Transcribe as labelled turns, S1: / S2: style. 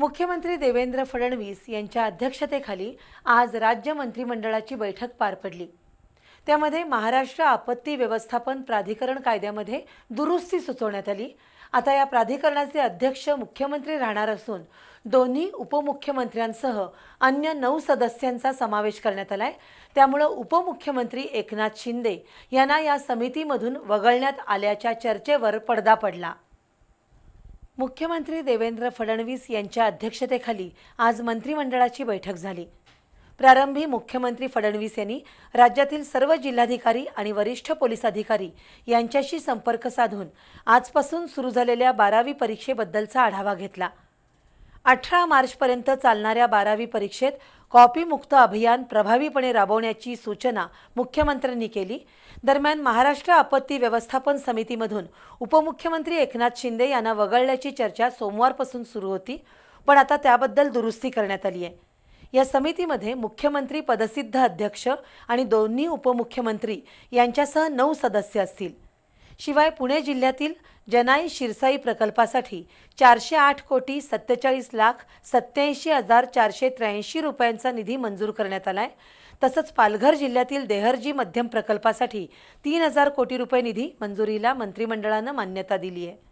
S1: मुख्यमंत्री देवेंद्र फडणवीस यांच्या अध्यक्षतेखाली आज राज्य मंत्रिमंडळाची बैठक पार पडली त्यामध्ये महाराष्ट्र आपत्ती व्यवस्थापन प्राधिकरण कायद्यामध्ये दुरुस्ती सुचवण्यात आली आता या प्राधिकरणाचे अध्यक्ष मुख्यमंत्री राहणार असून दोन्ही उपमुख्यमंत्र्यांसह अन्य नऊ सदस्यांचा समावेश करण्यात आलाय त्यामुळं उपमुख्यमंत्री एकनाथ शिंदे यांना या समितीमधून वगळण्यात आल्याच्या चर्चेवर पडदा पडला मुख्यमंत्री देवेंद्र फडणवीस यांच्या अध्यक्षतेखाली आज मंत्रिमंडळाची बैठक झाली प्रारंभी मुख्यमंत्री फडणवीस यांनी राज्यातील सर्व जिल्हाधिकारी आणि वरिष्ठ पोलीस अधिकारी यांच्याशी संपर्क साधून आजपासून सुरू झालेल्या बारावी परीक्षेबद्दलचा आढावा घेतला अठरा मार्चपर्यंत चालणाऱ्या बारावी परीक्षेत कॉपीमुक्त अभियान प्रभावीपणे राबवण्याची सूचना मुख्यमंत्र्यांनी केली दरम्यान महाराष्ट्र आपत्ती व्यवस्थापन समितीमधून उपमुख्यमंत्री एकनाथ शिंदे यांना वगळल्याची चर्चा सोमवारपासून सुरू होती पण आता त्याबद्दल दुरुस्ती करण्यात आली आहे या समितीमध्ये मुख्यमंत्री पदसिद्ध अध्यक्ष आणि दोन्ही उपमुख्यमंत्री यांच्यासह नऊ सदस्य असतील शिवाय पुणे जिल्ह्यातील जनाई शिरसाई प्रकल्पासाठी चारशे आठ कोटी सत्तेचाळीस लाख सत्याऐंशी हजार चारशे त्र्याऐंशी रुपयांचा निधी मंजूर करण्यात आला आहे तसंच पालघर जिल्ह्यातील देहरजी मध्यम प्रकल्पासाठी तीन हजार कोटी रुपये निधी मंजुरीला मंत्रिमंडळानं मान्यता दिली आहे